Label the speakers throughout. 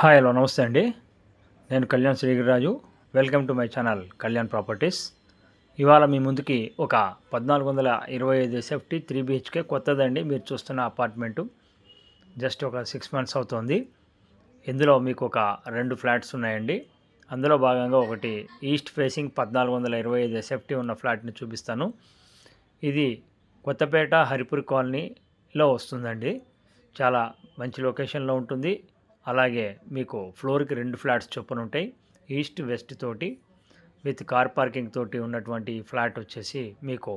Speaker 1: Hi hello నమస్తే అండి. నేను Kalyan Srigiriraju welcome to my channel Kalyan properties. ఇవాళ మీ ముందుకి ఒక పద్నాలుగు వందల ఇరవై ఐదు సేఫ్టీ త్రీ బిహెచ్కే కొత్తదండి. మీరు చూస్తున్న అపార్ట్మెంటు. జస్ట్ ఒక సిక్స్ మంత్స్ అవుతుంది. ఇందులో మీకు ఒక రెండు ఫ్లాట్స్ ఉన్నాయండి. అందులో భాగంగా ఒకటి ఈస్ట్ ఫేసింగ్ పద్నాలుగు వందల ఇరవై ఐదు సేఫ్టీ ఉన్న ఫ్లాట్ని చూపిస్తాను. ఇది కొత్తపేట హరిపూర్ కాలనీలో వస్తుందండి. చాలా మంచి లొకేషన్లో ఉంటుంది. అలాగే మీకు ఫ్లోర్కి రెండు ఫ్లాట్స్ చొప్పున ఉంటాయి. ఈస్ట్ వెస్ట్ తోటి విత్ కార్ పార్కింగ్ తోటి ఉన్నటువంటి ఫ్లాట్ వచ్చేసి మీకు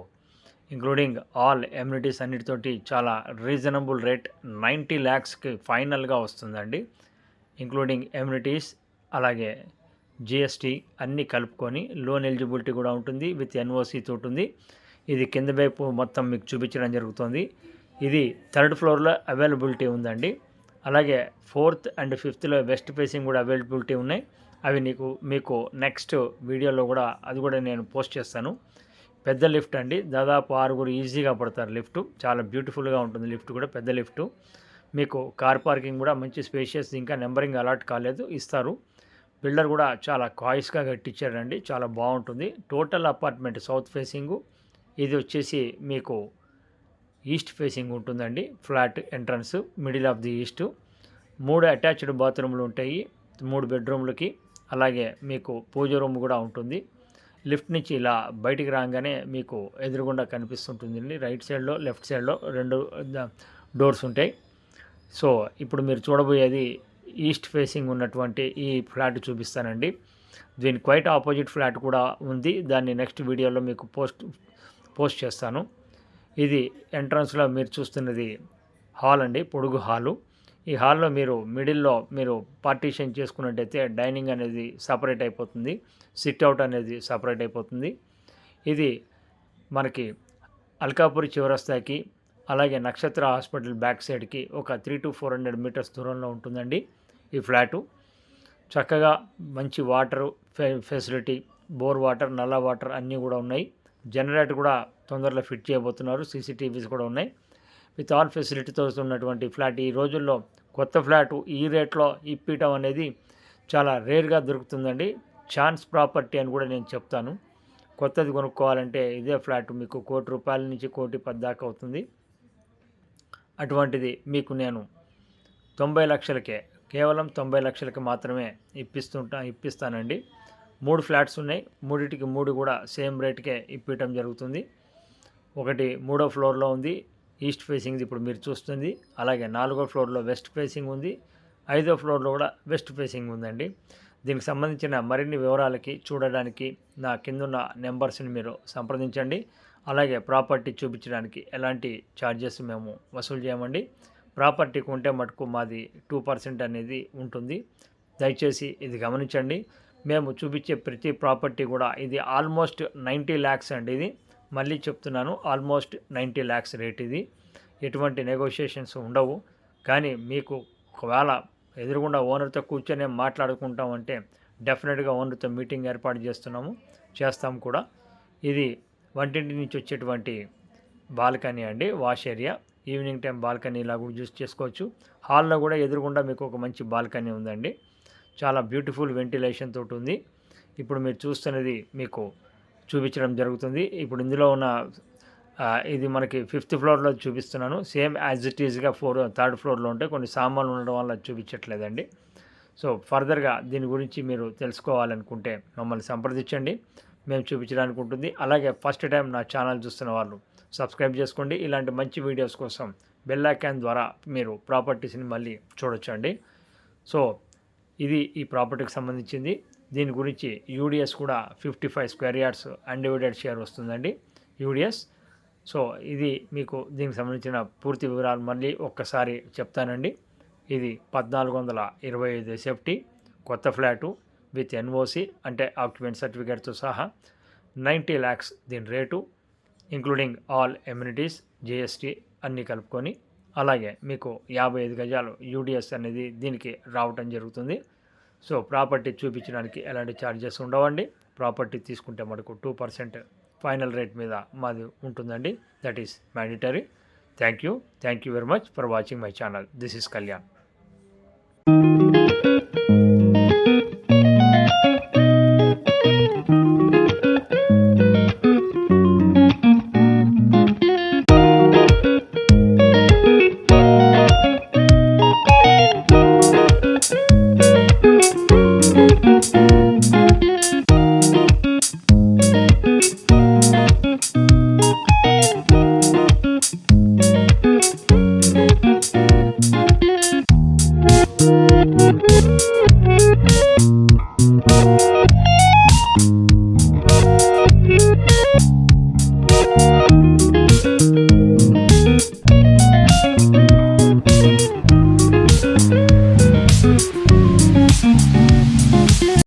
Speaker 1: ఇంక్లూడింగ్ ఆల్ ఎమ్యూనిటీస్ అన్నిటితోటి చాలా రీజనబుల్ రేట్ నైంటీ ల్యాక్స్కి ఫైనల్గా వస్తుందండి. ఇంక్లూడింగ్ ఎమ్యూనిటీస్ అలాగే జిఎస్టీ అన్నీ కలుపుకొని లోన్ ఎలిజిబిలిటీ కూడా ఉంటుంది విత్ ఎన్ఓసి తోటి ఉంది. ఇది కింద వైపు మొత్తం మీకు చూపించడం జరుగుతుంది. ఇది థర్డ్ ఫ్లోర్లో అవైలబిలిటీ ఉందండి. అలాగే ఫోర్త్ అండ్ ఫిఫ్త్లో వెస్ట్ ఫేసింగ్ కూడా అవైలబిలిటీ ఉన్నాయి. అవి నీకు మీకు నెక్స్ట్ వీడియోలో కూడా అది కూడా నేను పోస్ట్ చేస్తాను. పెద్ద లిఫ్ట్ అండి. దాదాపు ఆరుగురు ఈజీగా పడతారు లిఫ్ట్. చాలా బ్యూటిఫుల్గా ఉంటుంది లిఫ్ట్ కూడా పెద్ద లిఫ్ట్. మీకు కార్ పార్కింగ్ కూడా మంచి స్పేషియస్ ఇంకా నెంబరింగ్ అలాట్ కాలేదు ఇస్తారు. బిల్డర్ కూడా చాలా కాయిస్గా కట్టించారండి చాలా బాగుంటుంది. Total apartment south facing. ఇది వచ్చేసి మీకు ఈస్ట్ ఫేసింగ్ ఉంటుందండి. Flat entrance middle of the east. మూడు అటాచ్డ్ బాత్రూమ్లు ఉంటాయి మూడు బెడ్రూమ్లకి. అలాగే మీకు పూజ రూమ్ కూడా ఉంటుంది. లిఫ్ట్ నుంచి ఇలా బయటికి రాగానే మీకు ఎదురుగుండా కనిపిస్తుంటుందండి. రైట్ సైడ్లో లెఫ్ట్ సైడ్లో రెండు డోర్స్ ఉంటాయి. సో ఇప్పుడు మీరు చూడబోయేది ఈస్ట్ ఫేసింగ్ ఉన్నటువంటి ఈ ఫ్లాట్ చూపిస్తానండి. దీని క్వైట్ ఆపోజిట్ ఫ్లాట్ కూడా ఉంది. దాన్ని నెక్స్ట్ వీడియోలో మీకు పోస్ట్ పోస్ట్ చేస్తాను. ఇది ఎంట్రన్స్లో మీరు చూస్తున్నది హాల్ అండి పొడుగు హాలు. ఈ హాల్లో మీరు మిడిల్లో మీరు పార్టీషన్ చేసుకున్నట్టయితే డైనింగ్ అనేది సపరేట్ అయిపోతుంది సిట్అవుట్ అనేది సపరేట్ అయిపోతుంది. ఇది మనకి అల్కాపురి చివరస్తాకి అలాగే నక్షత్ర హాస్పిటల్ బ్యాక్ సైడ్కి ఒక three two four hundred metres దూరంలో ఉంటుందండి ఈ ఫ్లాటు. చక్కగా మంచి వాటర్ ఫెసిలిటీ బోర్ వాటర్ నల్ల వాటర్ అన్నీ కూడా ఉన్నాయి. జనరేటర్ కూడా తొందరలో ఫిట్ చేయబోతున్నారు సీసీటీవీస్ కూడా ఉన్నాయి. విత్ ఆల్ ఫెసిలిటీతో ఉన్నటువంటి ఫ్లాట్. ఈ రోజుల్లో కొత్త ఫ్లాట్ ఈ రేట్లో ఇప్పించడం అనేది చాలా రేర్గా దొరుకుతుందండి. ఛాన్స్ ప్రాపర్టీ అని కూడా నేను చెప్తాను. కొత్తది కొనుక్కోవాలంటే ఇదే ఫ్లాట్ మీకు కోటి రూపాయల నుంచి కోటి పద్దాకా అవుతుంది. అటువంటిది మీకు నేను తొంభై లక్షలకే కేవలం తొంభై లక్షలకి మాత్రమే ఇప్పిస్తుంటా ఇప్పిస్తానండి. మూడు ఫ్లాట్స్ ఉన్నాయి. మూడిటికి మూడు కూడా సేమ్ రేట్కే ఇప్పించడం జరుగుతుంది. ఒకటి మూడో ఫ్లోర్లో ఉంది. ఈస్ట్ ఫేసింగ్ ఇప్పుడు మీరు చూస్తుంది. అలాగే నాలుగో ఫ్లోర్లో వెస్ట్ ఫేసింగ్ ఉంది. ఐదో ఫ్లోర్లో కూడా వెస్ట్ ఫేసింగ్ ఉందండి. దీనికి సంబంధించిన మరిన్ని వివరాలకి చూడడానికి నా కిందున్న నెంబర్స్ని మీరు సంప్రదించండి. అలాగే ప్రాపర్టీ చూపించడానికి ఎలాంటి ఛార్జెస్ మేము వసూలు చేయమండి. ప్రాపర్టీ కొంటే మటుకు మాది టూ పర్సెంట్ అనేది ఉంటుంది. దయచేసి ఇది గమనించండి. మేము చూపించే ప్రతి ప్రాపర్టీ కూడా ఇది ఆల్మోస్ట్ నైంటీ ల్యాక్స్ అండి ఇది. మళ్ళీ చెప్తున్నాను ఆల్మోస్ట్ నైంటీ ల్యాక్స్ రేట్ ఇది. ఎటువంటి నెగోషియేషన్స్ ఉండవు. కానీ మీకు ఒకవేళ ఎదురుగుండా ఓనర్తో కూర్చొని మాట్లాడుకుంటామంటే డెఫినెట్గా ఓనర్తో మీటింగ్ ఏర్పాటు చేస్తున్నాము చేస్తాం కూడా. ఇది వంటింటి నుంచి వచ్చేటువంటి బాల్కనీ అండి wash area. Evening time balcony ఇలా కూడా యూజ్ చేసుకోవచ్చు. హాల్లో కూడా ఎదురుగుండా మీకు ఒక మంచి బాల్కనీ ఉందండి. చాలా బ్యూటిఫుల్ వెంటిలేషన్ తోటి ఉంది. ఇప్పుడు మీరు చూస్తున్నది మీకు చూపించడం జరుగుతుంది. ఇప్పుడు ఇందులో ఉన్న ఇది మనకి ఫిఫ్త్ ఫ్లోర్లో చూపిస్తున్నాను. సేమ్ యాజ్ ఇట్ ఈజ్గా ఫోర్ థర్డ్ ఫ్లోర్లో ఉంటే కొన్ని సామాన్లు ఉండడం వల్ల చూపించట్లేదండి. సో ఫర్దర్గా దీని గురించి మీరు తెలుసుకోవాలనుకుంటే మమ్మల్ని సంప్రదించండి. మేము చూపించడానికి ఉంటుంది. అలాగే ఫస్ట్ టైం నా ఛానల్ చూస్తున్న వాళ్ళు సబ్స్క్రైబ్ చేసుకోండి. ఇలాంటి మంచి వీడియోస్ కోసం బెల్ ఐకాన్ ద్వారా మీరు ప్రాపర్టీస్ని మళ్ళీ చూడొచ్చండి. సో ఇది ఈ ప్రాపర్టీకి సంబంధించింది. దీని గురించి యూడిఎస్ కూడా fifty five square yards undivided share వస్తుందండి యూడిఎస్. సో ఇది మీకు దీనికి సంబంధించిన పూర్తి వివరాలు మళ్ళీ ఒక్కసారి చెప్తానండి. ఇది పద్నాలుగు వందల ఇరవై ఐదు సేఫ్టీ కొత్త ఫ్లాటు విత్ ఎన్ఓసి అంటే ఆక్యుపెంట్ సర్టిఫికేట్తో సహా నైంటీ ల్యాక్స్ దీని rate including all amenities GST అన్నీ కలుపుకొని అలాగే మీకు యాభై ఐదు గజాలు యూడిఎస్ అనేది దీనికి రావటం జరుగుతుంది. సో ప్రాపర్టీ చూపించడానికి ఎలాంటి ఛార్జెస్ ఉండవండి. ప్రాపర్టీ తీసుకుంటే మనకు టూ పర్సెంట్ ఫైనల్ రేట్ మీద మాది ఉంటుందండి. That is mandatory thank you thank you very much for watching my channel this is Kalyan